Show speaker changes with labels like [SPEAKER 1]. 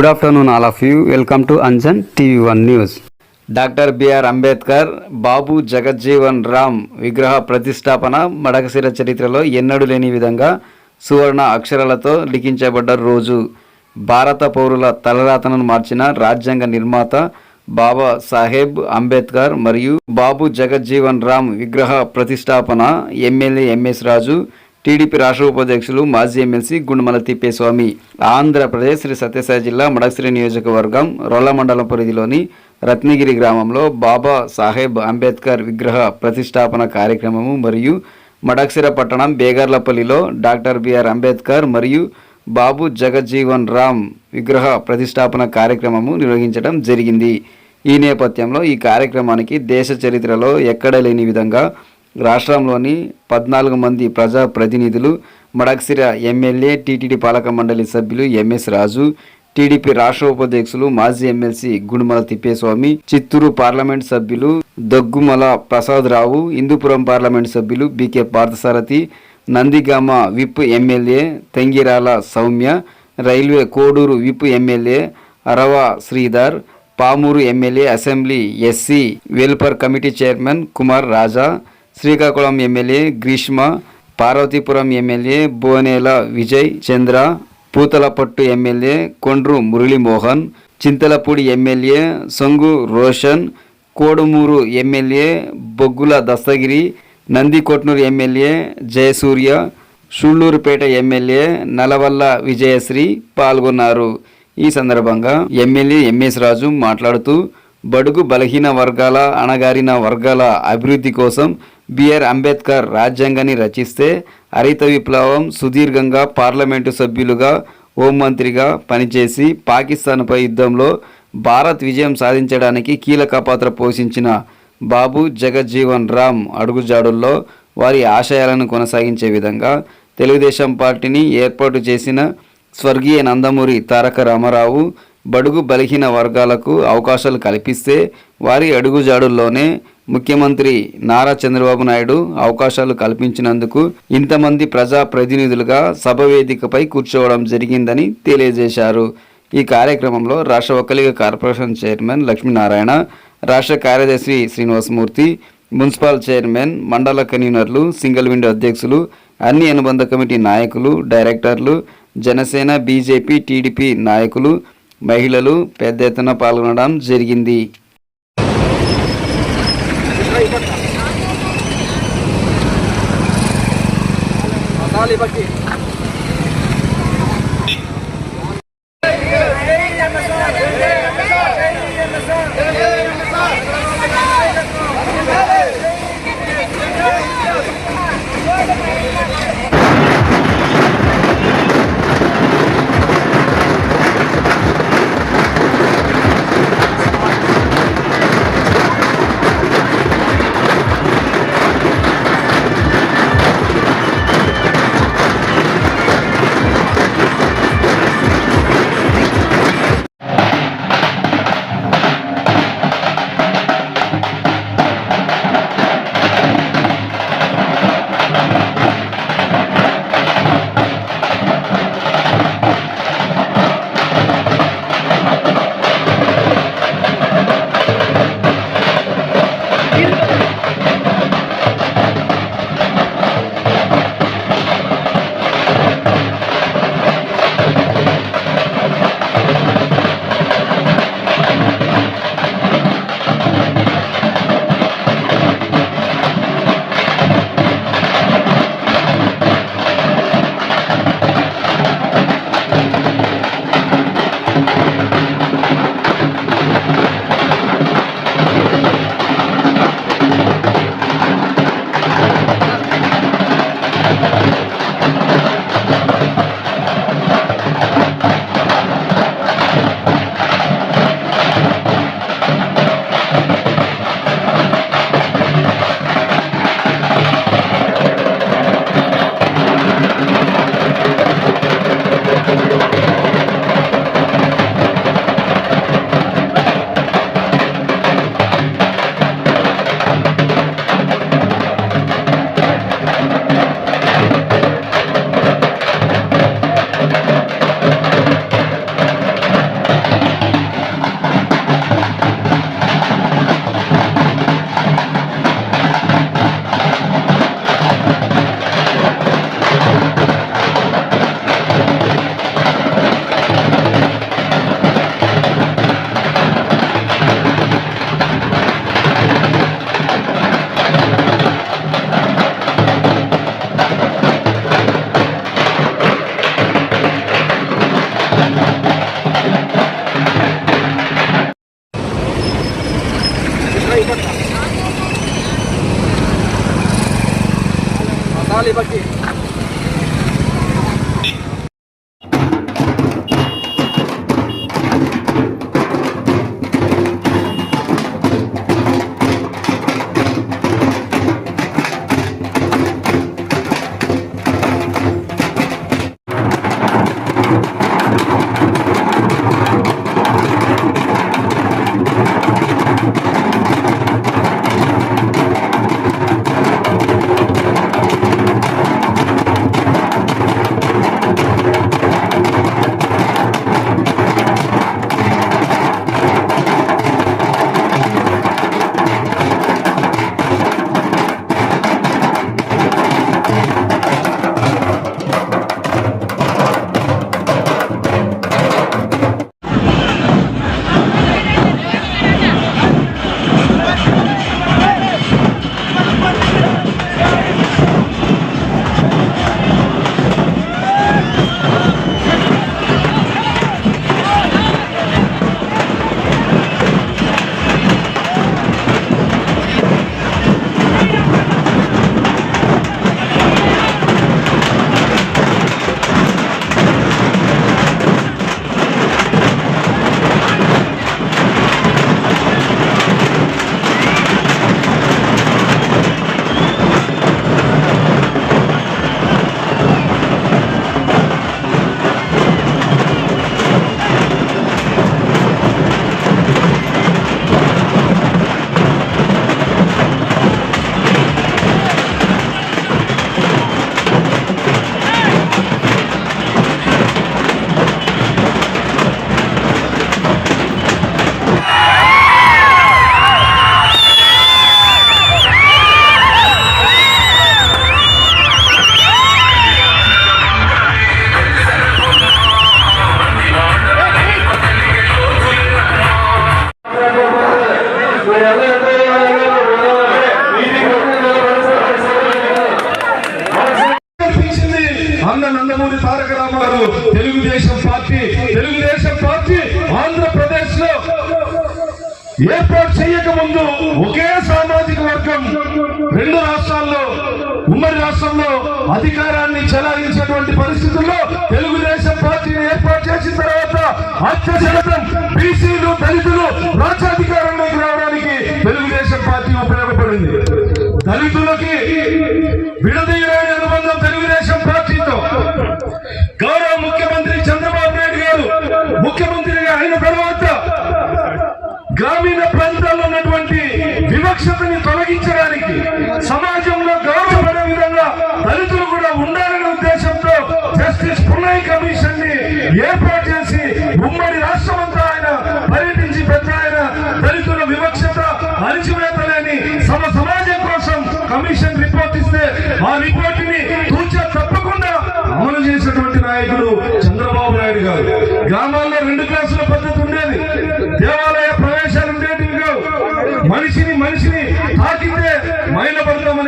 [SPEAKER 1] Good afternoon all of you welcome to Anjan TV one news doctor BR Ambedkar Babu Jagjivan Ram విగ్రహ ప్రతిష్టాపన మడకశిర చరిత్రలో ఎన్నడూ లేని విధంగా సువర్ణ అక్షరాలతో లిఖించబడ్డ రోజు భారత పౌరుల తలరాతను మార్చిన రాజ్యాంగ నిర్మాత బాబా సాహెబ్ అంబేద్కర్ మరియు బాబు జగజ్జీవన్ రామ్ విగ్రహ ప్రతిష్టాపన ఎమ్మెల్యే ఎంఎస్ రాజు టీడీపీ రాష్ట్ర ఉపాధ్యక్షులు మాజీ ఎమ్మెల్సీ గుండుమల తిప్పేస్వామి. ఆంధ్రప్రదేశ్ శ్రీ సత్యసాయి జిల్లా మడక్సిరి నియోజకవర్గం రొల్ల మండలం పరిధిలోని రత్నగిరి గ్రామంలో బాబా సాహెబ్ అంబేద్కర్ విగ్రహ ప్రతిష్టాపన కార్యక్రమము మరియు మడక్సిర పట్టణం బేగర్లపల్లిలో డాక్టర్ బిఆర్ అంబేద్కర్ మరియు బాబు జగజ్జీవన్ రామ్ విగ్రహ ప్రతిష్టాపన కార్యక్రమము నిర్వహించడం జరిగింది. ఈ నేపథ్యంలో ఈ కార్యక్రమానికి దేశ చరిత్రలో ఎక్కడ లేని విధంగా రాష్ట్రంలోని పద్నాలుగు మంది ప్రజా ప్రతినిధులు మడక్సిర ఎమ్మెల్యే టీటీడీ పాలక మండలి సభ్యులు ఎంఎస్ రాజు టీడీపీ రాష్ట్ర ఉపాధ్యక్షులు మాజీ ఎమ్మెల్సీ గుణమల తిప్పేస్వామి చిత్తూరు పార్లమెంట్ సభ్యులు దగ్గుమల ప్రసాద్ రావు హిందూపురం పార్లమెంట్ సభ్యులు BK Parthasarathy Nandigama whip MLA Tangirala Sowmya railway Koduru whip MLA Arava Sridhar Pamuru MLA assembly SC welfare committee chairman Kumar Raja Srikakulam MLA Greeshma Parvathipuram MLA Bonela Vijay Chandra Puthalapattu MLA Kondru Murali Mohan Chintalapudi MLA Songa Roshan Kodumur MLA Bogula Dastagiri Nandikotkur MLA Jayasurya Sullurpeta MLA Nelavala Vijayasri పాల్గొన్నారు. ఈ సందర్భంగా MLA MS రాజు మాట్లాడుతూ బడుగు బలహీన వర్గాల అణగారిన వర్గాల అభివృద్ధి కోసం బిఆర్ అంబేద్కర్ రాజ్యాంగాన్ని రచిస్తే హరిత విప్లవం సుదీర్ఘంగా పార్లమెంటు సభ్యులుగా హోంమంత్రిగా పనిచేసి పాకిస్తాన్పై యుద్ధంలో భారత్ విజయం సాధించడానికి కీలక పాత్ర పోషించిన బాబు జగజ్జీవన్ రామ్ అడుగుజాడుల్లో వారి ఆశయాలను కొనసాగించే విధంగా తెలుగుదేశం పార్టీని ఏర్పాటు చేసిన స్వర్గీయ నందమూరి తారక రామారావు బడుగు బలహీన వర్గాలకు అవకాశాలు కల్పిస్తే వారి అడుగుజాడుల్లోనే ముఖ్యమంత్రి నారా చంద్రబాబు నాయుడు అవకాశాలు కల్పించినందుకు ఇంతమంది ప్రజా ప్రతినిధులుగా సభ వేదికపై కూర్చోవడం జరిగిందని తెలియజేశారు. ఈ కార్యక్రమంలో రాష్ట్ర ఒక్కలిగ కార్పొరేషన్ చైర్మన్ లక్ష్మీనారాయణ రాష్ట్ర కార్యదర్శి శ్రీనివాసమూర్తి మున్సిపల్ చైర్మన్ మండల కన్వీనర్లు సింగిల్ విండో అధ్యక్షులు అన్ని అనుబంధ కమిటీ నాయకులు డైరెక్టర్లు జనసేన బీజేపీ టీడీపీ నాయకులు మహిళలు పెద్ద ఎత్తున పాల్గొనడం జరిగింది. Masali bakit?
[SPEAKER 2] అన్న నందమూరి తారక రామారావు తెలుగుదేశం పార్టీ తెలుగుదేశం పార్టీ ఆంధ్రప్రదేశ్లో ఏ ఉమ్మడి రాష్ట్రంలో అధికారాన్ని చెలాయించేటువంటి పరిస్థితుల్లో తెలుగుదేశం పార్టీని ఏర్పాటు చేసిన తర్వాత అత్యశాతం బీసీలు దళితులు రాజ్యాధికారంలోకి రావడానికి తెలుగుదేశం పార్టీ ఉపయోగపడింది. దళితులకి విడదీయలేని అనుబంధం ఏర్పాటు చేసి ఉమ్మడి రాష్ట్రం అంతా ఆయన పర్యటించి పెద్ద ఆయన దళితుల వివక్షత అణిచివేతలేని సమ సమాజం కోసం కమిషన్ రిపోర్ట్ ఇస్తే ఆ రిపోర్ట్ని తూచా తప్పకుండా అమలు చేసినటువంటి నాయకుడు చంద్రబాబు నాయుడు గారు. గ్రామాల్లో రెండు క్లాసుల పద్ధతి ఉండేది. దేవాలయ ప్రవేశాలు ఉండేటివి కావు. మనిషిని మనిషిని తాకితే మైలపడతాం